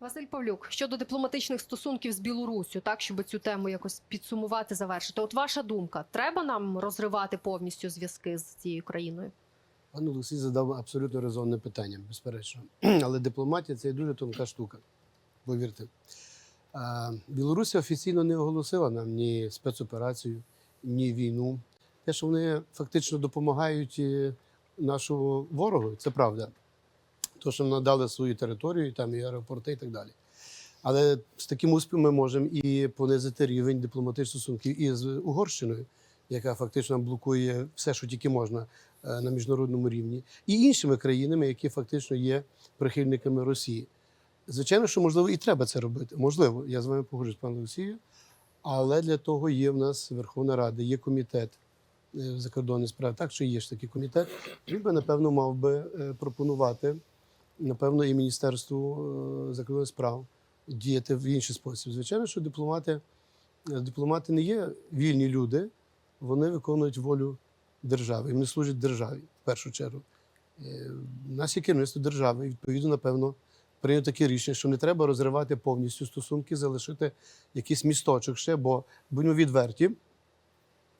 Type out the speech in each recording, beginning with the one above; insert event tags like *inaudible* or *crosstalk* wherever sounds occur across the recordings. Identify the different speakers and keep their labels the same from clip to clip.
Speaker 1: Василь Павлюк, щодо дипломатичних стосунків з Білоруссю, так щоб цю тему якось підсумувати, завершити. От ваша думка, треба нам розривати повністю зв'язки з цією країною?
Speaker 2: Пан Олексій задав абсолютно резонне питання, безперечно. *clears throat* Але дипломатія це дуже тонка штука. Повірте. А, Білорусі офіційно не оголосила нам ні спецоперацію, ні війну. Те, що вони фактично допомагають е, нашому ворогу, це правда. То, що надали свою територію, там і аеропорти, і так далі. Але з таким успіхом ми можемо і понизити рівень дипломатичних стосунків із Угорщиною, яка фактично блокує все, що тільки можна е, на міжнародному рівні, і іншими країнами, які фактично є прихильниками Росії. Звичайно, що можливо і треба це робити. Можливо, я з вами погоджуюсь, пане Олексію. Але для того є в нас Верховна Рада, є комітет е, закордонних справ. Так що є ж такий комітет. Він би, напевно, мав би е, пропонувати, напевно, і Міністерству е, закордонних справ діяти в інший спосіб. Звичайно, що дипломати, е, дипломати не є вільні люди, вони виконують волю держави. І вони служать державі в першу чергу. Е, У нас є керівництво держави, і відповідно, напевно, прийнято таке рішення, що не треба розривати повністю стосунки, залишити якийсь місточок ще, бо будьмо відверті,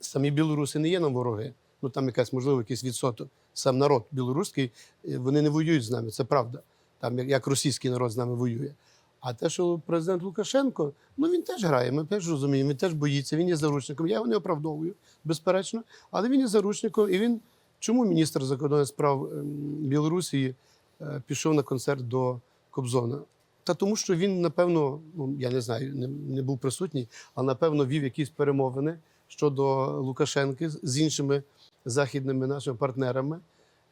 Speaker 2: самі білоруси не є нам вороги. Ну там якась, можливо, якийсь відсоток. Сам народ білоруський, е, вони не воюють з нами, це правда. Там як, російський народ з нами воює. А те, що президент Лукашенко, ну він теж грає, ми теж розуміємо, він теж боїться, він є заручником. Я його не оправдовую, безперечно, але він є заручником. І він чому міністр закордонних справ ем, Білорусі е, пішов на концерт до Кобзона? Та тому, що він, напевно, ну я не знаю, не, не був присутній, а напевно вів якісь перемовини щодо Лукашенки з іншими західними нашими партнерами.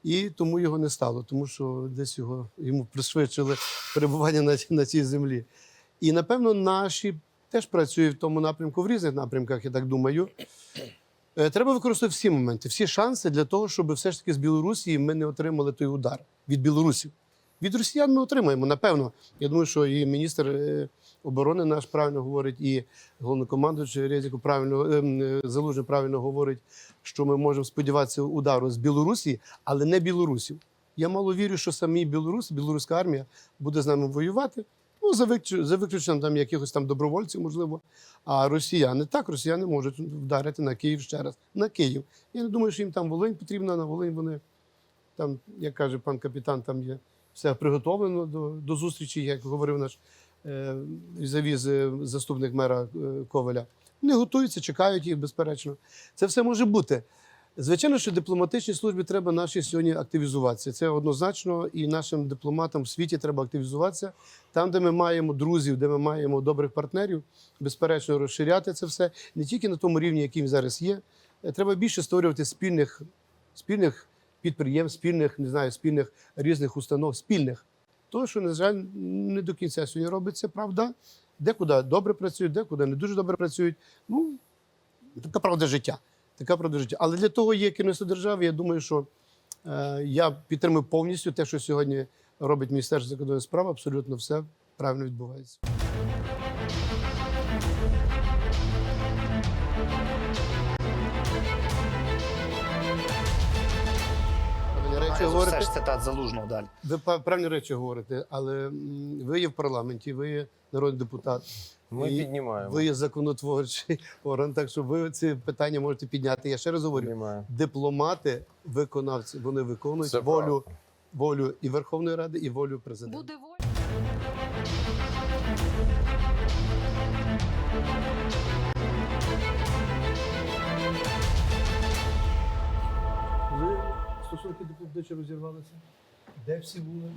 Speaker 2: І тому його не стало, тому що десь його йому пришвидшили перебування на, на цій землі. І напевно наші теж працюють в тому напрямку, в різних напрямках, я так думаю. Е, Треба використовувати всі моменти, всі шанси для того, щоб все ж таки з Білорусі ми не отримали той удар від білорусів. Від росіян ми отримаємо, напевно. Я думаю, що і міністр е, оборони наш правильно говорить, і головнокомандуючий Резіко правильно ем, е, Залужний правильно говорить, що ми можемо сподіватися удару з Білорусі, але не білорусів. Я мало вірю, що самі білоруси, білоруська армія буде з нами воювати. Ну, за виключенням там якихось там добровольців, можливо. А росіяни так, росіяни можуть вдарити на Київ ще раз. На Київ. Я не думаю, що їм там Волинь потрібна, на Волинь вони там, як каже пан капітан, там є все приготовлено до, до зустрічі, як говорив наш е, завіз е, заступник мера е, Коваля. Вони готуються, чекають їх, безперечно. Це все може бути. Звичайно, що дипломатичній службі треба наші сьогодні активізуватися. Це однозначно, і нашим дипломатам в світі треба активізуватися. Там, де ми маємо друзів, де ми маємо добрих партнерів, безперечно, розширяти це все не тільки на тому рівні, який зараз є. Е, Треба більше створювати спільних, спільних підприємств, спільних, не знаю, спільних різних установ, спільних. То, що, на жаль, не до кінця сьогодні робиться, правда. Декуди добре працюють, декуди не дуже добре працюють. Ну, така правда життя. Така правда життя. Але для того є керівництво держави. Я думаю, що е, я підтримую повністю те, що сьогодні робить Міністерство закордонних справ. Абсолютно все правильно відбувається. Речі
Speaker 3: Все
Speaker 2: говорите.
Speaker 3: ж цитат залужного далі.
Speaker 2: Ви правильні речі говорите, але ви є в парламенті, ви є народний депутат.
Speaker 4: Ми
Speaker 2: І
Speaker 4: піднімаємо.
Speaker 2: Ви є законотворчий *laughs* орган, так що ви ці питання можете підняти. Я ще раз говорю:
Speaker 4: Піднімаємо.
Speaker 2: дипломати, виконавці, вони виконують
Speaker 4: Це
Speaker 2: волю, волю і Верховної Ради, і волю президента.
Speaker 1: Буде воля.
Speaker 2: Стосунки дипломатичні розірвалися? Де всі були?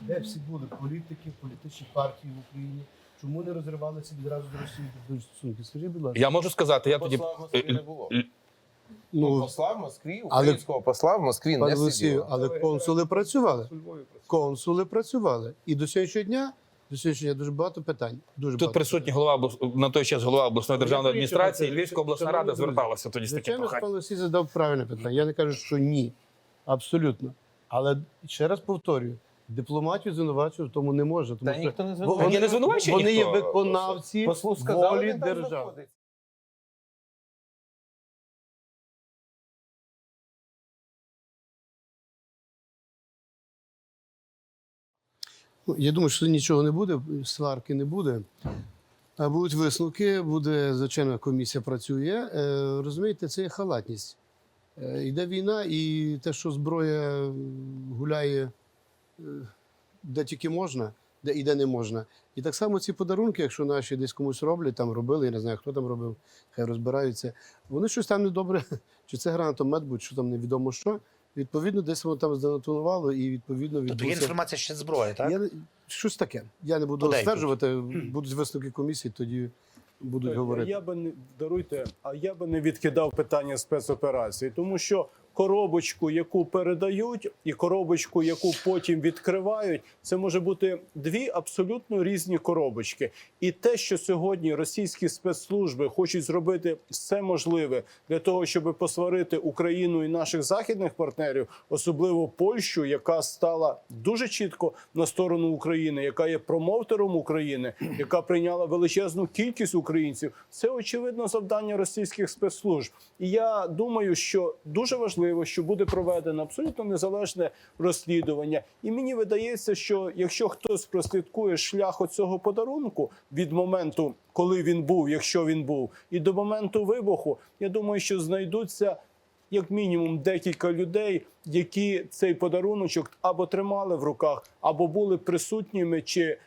Speaker 2: Де всі були політики, політичні партії в Україні? Чому не розривалися відразу з Росією дипломатичні стосунки? Скажіть, будь ласка.
Speaker 5: Я можу сказати, я тоді
Speaker 4: Посла в Москві не було.
Speaker 5: Е,
Speaker 4: Ну,
Speaker 2: Ну,
Speaker 4: посла в Москві,
Speaker 2: але-
Speaker 4: українського посла в Москві
Speaker 2: пане
Speaker 4: не
Speaker 2: Олексію,
Speaker 4: сиділо.
Speaker 2: але консули працювали. Консули працювали. І до сьогоднішнього дня, до сьогоднішнього дня дуже багато питань. Дуже
Speaker 5: тут
Speaker 2: багато
Speaker 5: присутній
Speaker 2: питань.
Speaker 5: голова облас- на той час голова обласної державної адміністрації. Львівська обласна рада зверталася тоді з таким
Speaker 2: Звичайно,
Speaker 5: проханням.
Speaker 2: пан Олексій задав правильне питання. Я не кажу, що ні. Абсолютно. Але ще раз повторюю: дипломатію звинувачувати в тому не може. Тому
Speaker 4: Та
Speaker 2: що
Speaker 4: ніхто не звинувачує.
Speaker 5: Ні, не звинувачує
Speaker 2: вони є виконавці
Speaker 4: Послу сказали,
Speaker 2: волі держави. Ну, Я думаю, що нічого не буде, сварки не буде. А Будуть висновки, буде, звичайно, комісія працює. Е, Розумієте, це є халатність. Е, Йде війна, і те, що зброя гуляє е, де тільки можна, де і де не можна. І так само ці подарунки, якщо наші десь комусь роблять, там робили, я не знаю, хто там робив, хай розбираються. Вони щось там недобре, *laughs* чи це гранатомет, будь що там невідомо що. Відповідно, десь воно там здетонувало, і відповідно
Speaker 3: Тобто є інформація ще зброї, так?
Speaker 2: Я, щось таке. Я не буду
Speaker 3: Подейкують.
Speaker 2: стверджувати, будуть висновки комісії, тоді будуть говорити.
Speaker 6: Я би не даруйте, а я би не відкидав питання спецоперації, тому що коробочку, яку передають, і коробочку, яку потім відкривають, це може бути дві абсолютно різні коробочки. І те, що сьогодні російські спецслужби хочуть зробити все можливе для того, щоб посварити Україну і наших західних партнерів, особливо Польщу, яка стала дуже чітко на сторону України, яка є промоутером України, *clears throat* яка прийняла величезну кількість українців. Це очевидно завдання російських спецслужб. І я думаю, що дуже важливо, що буде проведено абсолютно незалежне розслідування. І мені видається, що якщо хтось прослідкує шлях оцього подарунку від моменту, коли він був, якщо він був, і до моменту вибуху, я думаю, що знайдуться як мінімум декілька людей, які цей подаруночок або тримали в руках, або були присутніми чи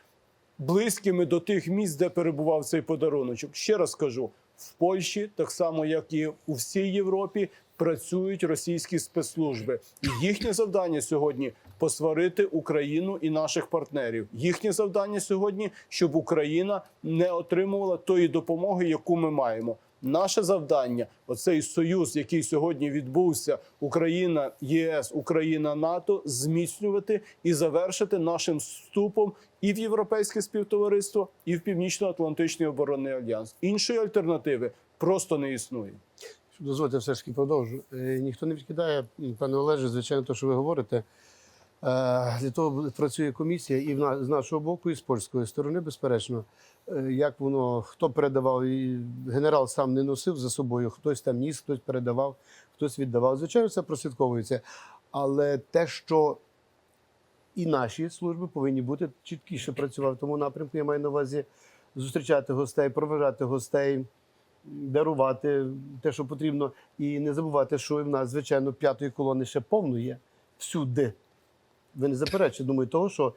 Speaker 6: близькими до тих місць, де перебував цей подаруночок. Ще раз кажу: в Польщі, так само як і у всій Європі, працюють російські спецслужби, і їхнє завдання сьогодні посварити Україну і наших партнерів. Їхнє завдання сьогодні, щоб Україна не отримувала тої допомоги, яку ми маємо. Наше завдання, оцей союз, який сьогодні відбувся, Україна, ЄС, Україна, НАТО, зміцнювати і завершити нашим вступом і в європейське співтовариство, і в Північно-Атлантичний оборонний альянс. Іншої альтернативи просто не існує.
Speaker 2: Дозвольте, все ж таки продовжу. Е, Ніхто не відкидає, пане Олеже, звичайно, те, що ви говорите. Е, Для того працює комісія і з нашого боку, і з польської сторони, безперечно. Е, Як воно, хто передавав, і генерал сам не носив за собою, хтось там ніс, хтось передавав, хтось віддавав. Звичайно, це прослідковується. Але те, що і наші служби повинні бути чіткіше працювати в тому напрямку, я маю на увазі зустрічати гостей, проважати гостей дарувати те, що потрібно, і не забувати, що в нас, звичайно, п'ятої колони ще повно є всюди. Ви не заперечуєте, думаю, того, що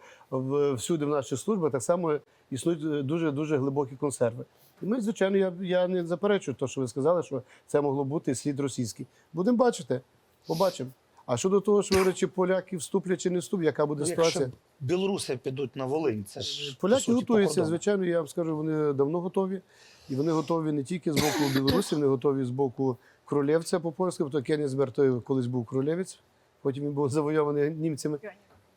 Speaker 2: всюди в наших службах так само існують дуже дуже глибокі консерви. І ми, звичайно, я, я не заперечую те, що ви сказали, що це могло бути слід російський. Будемо бачити, побачимо. А щодо того, що говорять, чи поляки вступлять чи не вступлять, яка буде
Speaker 3: Ну,
Speaker 2: ситуація?
Speaker 3: Якщо білоруси підуть на Волинь, це ж по
Speaker 2: Поляки
Speaker 3: суті,
Speaker 2: готуються, звичайно, я вам скажу, вони давно готові. І вони готові не тільки з боку Білорусі, вони готові з боку Кролєвця по польськи, бо то Кенігсберг той колись був Кролєвець, потім він був завойований німцями.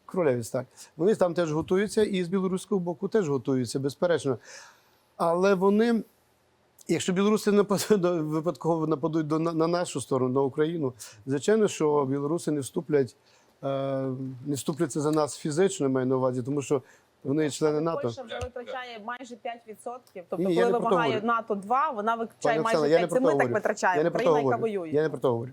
Speaker 2: Кролєвець, так. Вони там теж готуються, і з білоруського боку теж готуються, безперечно. Але вони, якщо білоруси нападуть, випадково нападуть до, на, на нашу сторону, на Україну, звичайно, що білоруси не вступлять, е, не вступляться за нас фізично, маю на увазі, тому що вони члени НАТО.
Speaker 7: Польща вже витрачає майже 5%. Тобто,
Speaker 2: Ні, я
Speaker 7: коли
Speaker 2: не про то
Speaker 7: вимагає
Speaker 2: говорю.
Speaker 7: НАТО 2, вона витрачає
Speaker 2: Пані
Speaker 7: майже
Speaker 2: Оксана, я не
Speaker 7: 5%.
Speaker 2: про
Speaker 7: Це
Speaker 2: то
Speaker 7: ми так
Speaker 2: говорю.
Speaker 7: витрачаємо.
Speaker 2: Я не про то
Speaker 7: Україна, яка
Speaker 2: говорю.
Speaker 7: воює.
Speaker 2: Я не про то говорю.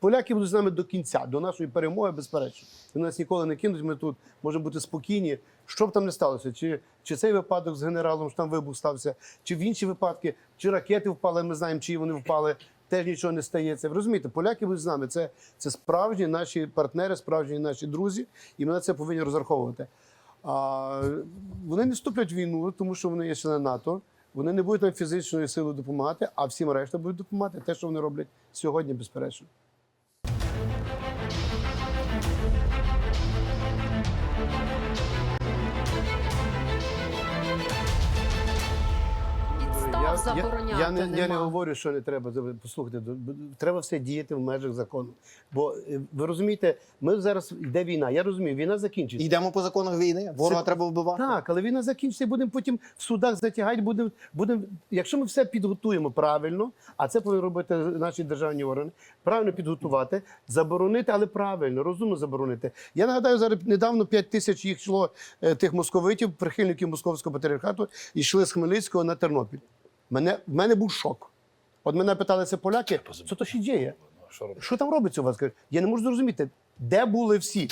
Speaker 2: Поляки будуть з нами до кінця, до нашої перемоги, безперечно. Вони нас ніколи не кинуть. Ми тут можемо бути спокійні. Що б там не сталося? Чи, чи цей випадок з генералом, що там вибух стався, чи в інші випадки, чи ракети впали, ми знаємо, чи вони впали. Теж нічого не стається. Ви розумієте, поляки будуть з нами. Це, це справжні наші партнери, справжні наші друзі, і ми на це повинні розраховувати. А, вони не вступлять в війну, тому що вони є члени НАТО. Вони не будуть нам фізичною силою допомагати, а всім решта будуть допомагати те, що вони роблять сьогодні, безперечно.
Speaker 1: Забороняти
Speaker 2: я, я, не, я не говорю, що не треба. Послухайте, треба все діяти в межах закону. Бо е, ви розумієте, ми зараз йде війна. Я розумію, війна закінчиться.
Speaker 3: Йдемо по законах війни. Ворога
Speaker 2: Це-
Speaker 3: треба вбивати.
Speaker 2: Так, але війна закінчиться, і будемо потім в судах затягати. Будемо, будемо, якщо ми все підготуємо правильно, а це повинні робити наші державні органи, правильно підготувати, заборонити, але правильно, розумно заборонити. Я нагадаю, зараз недавно 5 тисяч їх йшло е, тих московитів, прихильників московського патріархату, йшли з Хмельницького на Тернопіль. Мене, в мене був шок. От мене питалися поляки, що то ще діє?
Speaker 5: Що
Speaker 2: там робиться у вас? Я не можу зрозуміти. Де були всі?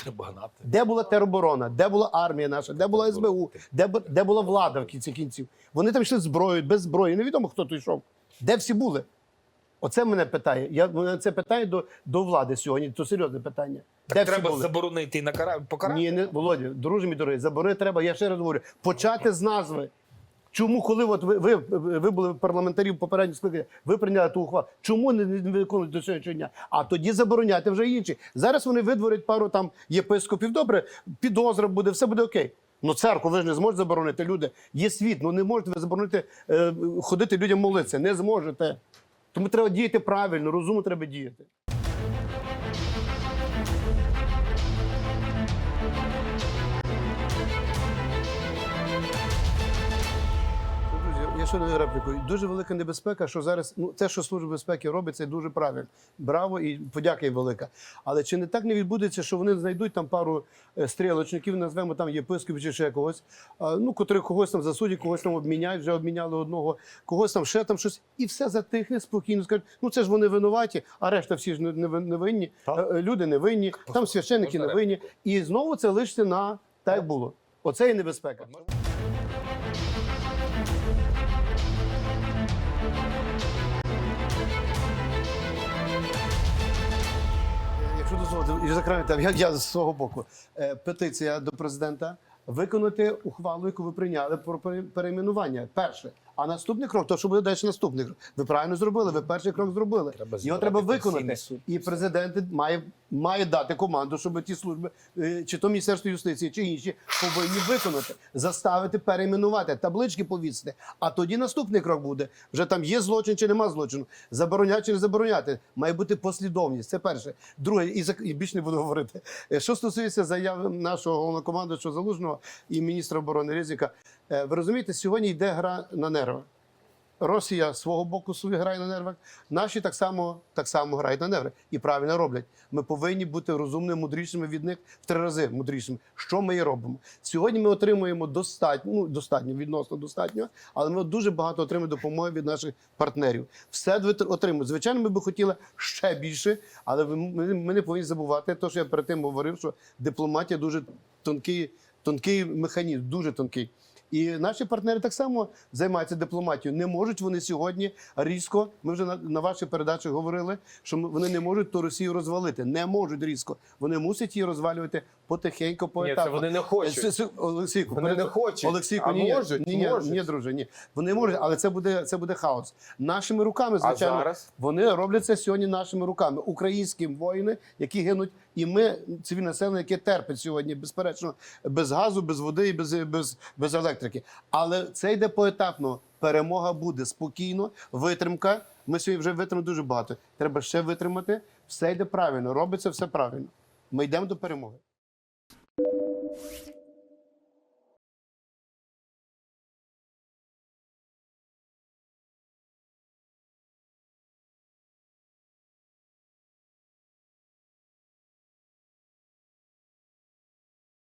Speaker 2: Де була тероборона, де була армія наша, де була СБУ, де, де була влада в кінці кінців? Вони там йшли зброєю, без зброї. Невідомо, хто тут йшов. Де всі були? Оце мене питає. Я мене це питає до, до влади сьогодні. То серйозне питання. Де
Speaker 5: Так треба
Speaker 2: були?
Speaker 5: заборонити і накара... покарати.
Speaker 2: Ні, не Володя, друже мій дорогий, заборони треба. Я ще раз говорю, почати з назви. Чому, коли от ви, ви, ви були парламентарів попередньо скликання, ви прийняли ту ухвалу? Чому не виконують до сьогоднішнього дня? А тоді забороняти вже інші. Зараз вони видворять пару там єпископів. Добре, підозра буде, все буде окей. Ну, церкву ви ж не зможете заборонити. Люди є світ. Ну не можете ви заборонити е, ходити людям молитися. Не зможете. Тому треба діяти правильно, розумно треба діяти. Я репліку. Дуже велика небезпека, що зараз ну те, що служба безпеки робить, це дуже правильно. Браво і подяка їм велика. Але чи не так не відбудеться, що вони знайдуть там пару е, стрілочників, назвемо там єпископів чи ще когось, а, ну котрих когось там засудять, когось там обміняють, вже обміняли одного, когось там ще там щось, і все затихне спокійно. Скажуть, ну це ж вони винуваті, а решта всі ж не, винні. Е, е, Люди не винні, там священники не винні. І знову це лишиться на так, було. Оце і небезпека. Якщо дозволите, і закриваю я, я з свого боку. Е, петиція до президента виконати ухвалу, яку ви прийняли про пере- перейменування. Перше. А наступний крок, то що буде далі наступний крок. Ви правильно зробили, ви перший крок зробили.
Speaker 5: Треба
Speaker 2: Його треба виконати. І президент має, має дати команду, щоб ті служби, е, чи то Міністерство юстиції, чи інші, повинні виконати, заставити перейменувати, таблички повісити. А тоді наступний крок буде. Вже там є злочин чи нема злочину. Забороняти чи не забороняти. Має бути послідовність. Це перше. Друге, і, зак- і більше не буду говорити. Е, Що стосується заяви нашого головнокомандуючого Залужного і міністра оборони Резіка, е, ви розумієте, сьогодні йде гра на нерви. Росія свого боку собі грає на нервах. Наші так само так само грають на нерви і правильно роблять. Ми повинні бути розумними, мудрішими від них в три рази мудрішими. Що ми і робимо сьогодні? Ми отримуємо достатньо, ну достатньо відносно достатньо, але ми дуже багато отримуємо допомоги від наших партнерів. Все отримуємо. Звичайно, ми би хотіли ще більше, але ми не повинні забувати те, що я перед тим говорив, що дипломатія дуже тонкий, тонкий механізм, дуже тонкий. І наші партнери так само займаються дипломатією. Не можуть вони сьогодні різко. Ми вже на, на вашій передачі говорили, що вони не можуть ту Росію розвалити. Не можуть різко. Вони мусять її розвалювати потихеньку,
Speaker 4: Ні,
Speaker 2: поетапно.
Speaker 4: це вони не хочуть.
Speaker 2: Олексійку,
Speaker 4: Вони не хочуть.
Speaker 2: Олексійку,
Speaker 4: А
Speaker 2: ні,
Speaker 4: можуть,
Speaker 2: ні,
Speaker 4: можуть.
Speaker 2: ні, друже, ні. Вони можуть, але це буде це буде хаос. Нашими руками,
Speaker 4: А
Speaker 2: звичайно,
Speaker 4: зараз?
Speaker 2: вони роблять це сьогодні нашими руками. Українські воїни, які гинуть, і ми, цивільне населення, яке терпить сьогодні, безперечно, без газу, без води і без, без, без електрики. Але це йде поетапно. Перемога буде спокійно, витримка. Ми сьогодні вже витримали дуже багато. Треба ще витримати. Все йде правильно, робиться все правильно. Ми йдемо до перемоги.